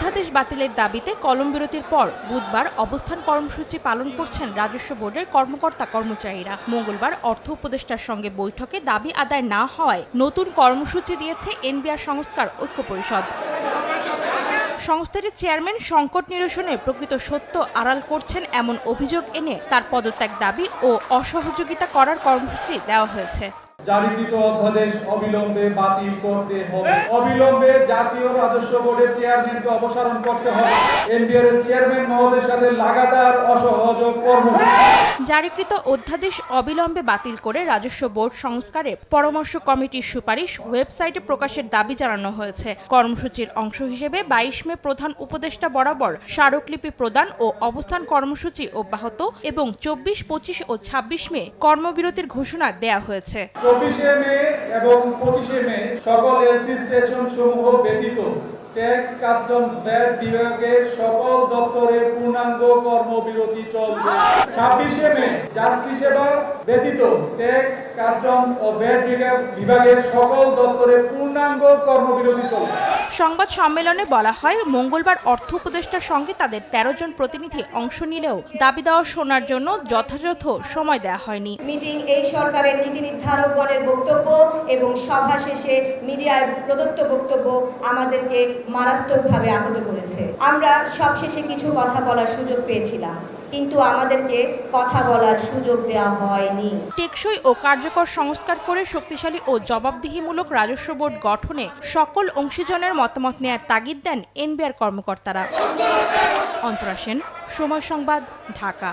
অধ্যাদেশ বাতিলের দাবিতে কলম বিরতির পর বুধবার অবস্থান কর্মসূচি পালন করছেন রাজস্ব বোর্ডের কর্মকর্তা কর্মচারীরা। মঙ্গলবার অর্থ উপদেষ্টার সঙ্গে বৈঠকে দাবি আদায় না হওয়ায় নতুন কর্মসূচি দিয়েছে এনবিআর সংস্কার ঐক্য পরিষদ। সংস্থাটির চেয়ারম্যান সংকট নিরসনে প্রকৃত সত্য আড়াল করছেন এমন অভিযোগ এনে তার পদত্যাগ দাবি ও অসহযোগিতা করার কর্মসূচি দেওয়া হয়েছে। জারিকৃত অধ্যাদেশ অবিলম্বে বাতিল করতে হবে। অবিলম্বে জাতীয় রাজস্ব বোর্ডের চেয়ারম্যানকে অপসারণ করতে হবে। এনবিআর এর চেয়ারম্যান মহোদয়ের সাথে লাগাতার অসহযোগ কর্মসূচি। জারিকৃত অধ্যাদেশ অবিলম্বে বাতিল করে রাজস্ব বোর্ড সংস্কারে পরামর্শ কমিটির সুপারিশ ওয়েবসাইটে প্রকাশের দাবি জানানো হয়েছে। কর্মসূচির অংশ হিসেবে বাইশ মে প্রধান উপদেষ্টা বরাবর স্মারকলিপি প্রদান ও অবস্থান কর্মসূচি অব্যাহত এবং চব্বিশ, পঁচিশ ও ছাব্বিশ মে কর্মবিরতির ঘোষণা দেয়া হয়েছে। চব্বিশে মে এবং পঁচিশে মে সকল এলসি স্টেশন সমূহ ব্যতীত ট্যাক্স, কাস্টমস, ভ্যাট বিভাগের সকল দপ্তরে পূর্ণাঙ্গ কর্মবিরতি চলবে। ছাব্বিশে মে, যাত্রী সেবা ব্যতীত ট্যাক্স, কাস্টমস ও ভ্যাট বিভাগের সকল দপ্তরে পূর্ণাঙ্গ কর্মবিরতি চলবে। সংবাদ সম্মেলনে বলা হয়, মঙ্গলবার অর্থ উপদেষ্টার সঙ্গে তাদের তেরো জন প্রতিনিধি অংশ নিলেও দাবি দেওয়া শোনার জন্য যথাযথ সময় দেওয়া হয়নি। মিটিং এই সরকারের নীতি নির্ধারকগণের বক্তব্য এবং সভা শেষে মিডিয়ার প্রদত্ত বক্তব্য আমাদেরকে মারাত্মকভাবে আহত করেছে। আমরা সবশেষে কিছু কথা বলার সুযোগ পেয়েছিলাম। কিন্তু আমাদেরকে কথা বলার সুযোগ দেওয়া হয়নি। টেকসই ও কার্যকর সংস্কার করে শক্তিশালী ও জবাবদিহিমূলক রাজস্ব বোর্ড গঠনে সকল অংশীজনের মতামত নেয়ার তাগিদ দেন এনবিআর কর্মকর্তারা। অন্তরা সেন, সময় সংবাদ, ঢাকা।